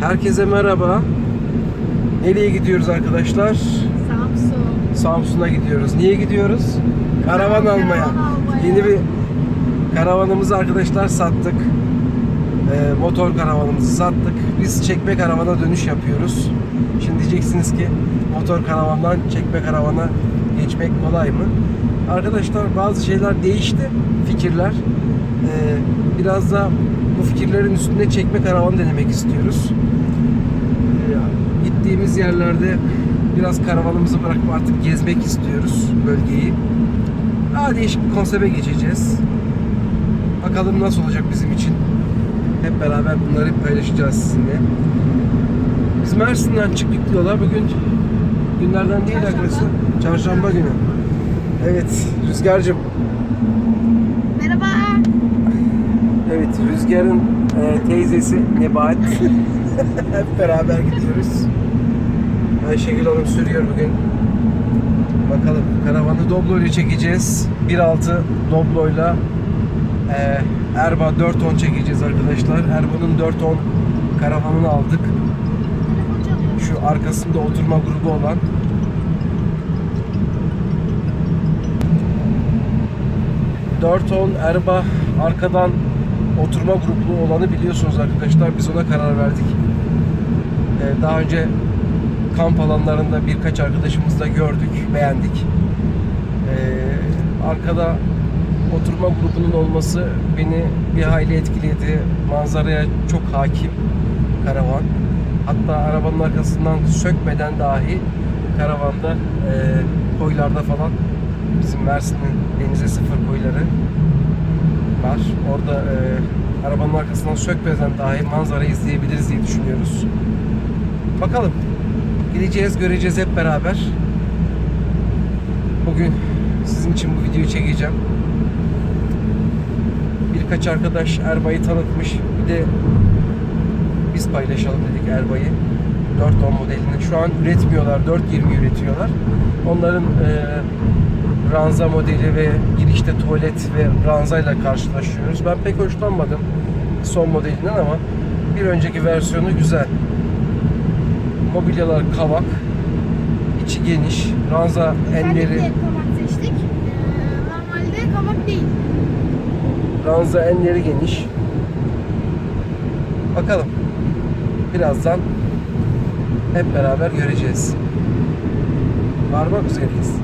Herkese merhaba. Nereye gidiyoruz arkadaşlar? Samsun. Samsun'a gidiyoruz. Niye gidiyoruz? Karavan Karavan almaya. almaya. Yeni bir karavanımızı arkadaşlar sattık. Ee, motor karavanımızı sattık. Biz çekme karavana dönüş yapıyoruz. Şimdi diyeceksiniz ki motor karavandan çekme karavana geçmek kolay mı? Arkadaşlar bazı şeyler değişti. Fikirler. Ee, biraz da bu fikirlerin üstünde çekme karavan denemek istiyoruz. Ee, gittiğimiz yerlerde biraz karavanımızı bırakıp artık gezmek istiyoruz bölgeyi. Daha değişik bir konsepte geçeceğiz. Bakalım nasıl olacak bizim için. Hep beraber bunları paylaşacağız sizinle. Biz Mersin'den çıktık diyorlar. Bugün günlerden değil arkadaşlar. Çarşamba günü. Evet Rüzgar'cığım. Merhaba. Evet Rüzgar'ın e, teyzesi Nebahat. Hep beraber gidiyoruz. Ayşegül Hanım sürüyor bugün. Bakalım karavanı Doblo ile çekeceğiz. 1.6 Doblo ile Erba 4 ton çekeceğiz arkadaşlar. Erba'nın 4 ton karavanını aldık. Şu arkasında oturma grubu olan. Dört ton Erba arkadan oturma gruplu olanı biliyorsunuz arkadaşlar. Biz ona karar verdik. Ee, daha önce kamp alanlarında birkaç arkadaşımızla gördük, beğendik. Ee, arkada oturma grubunun olması beni bir hayli etkiledi. Manzaraya çok hakim karavan. Hatta arabanın arkasından sökmeden dahi karavanda e, koylarda falan bizim Mersin'in denize sıfır koyları var. Orada e, arabanın arkasından sökmeden dahi manzara izleyebiliriz diye düşünüyoruz. Bakalım. Gideceğiz, göreceğiz hep beraber. Bugün sizin için bu videoyu çekeceğim. Birkaç arkadaş Erbay'ı tanıtmış. Bir de biz paylaşalım dedik Erbay'ı. 410 modelini. Şu an üretmiyorlar. 420 üretiyorlar. Onların e, ranza modeli ve girişte tuvalet ve ranzayla karşılaşıyoruz. Ben pek hoşlanmadım son modelinden ama bir önceki versiyonu güzel. Mobilyalar kavak. içi geniş. Ranza enleri Özellikle kabak seçtik. Ee, normalde kabak değil. ranza enleri geniş. Bakalım. Birazdan hep beraber göreceğiz. Varmak üzereyiz.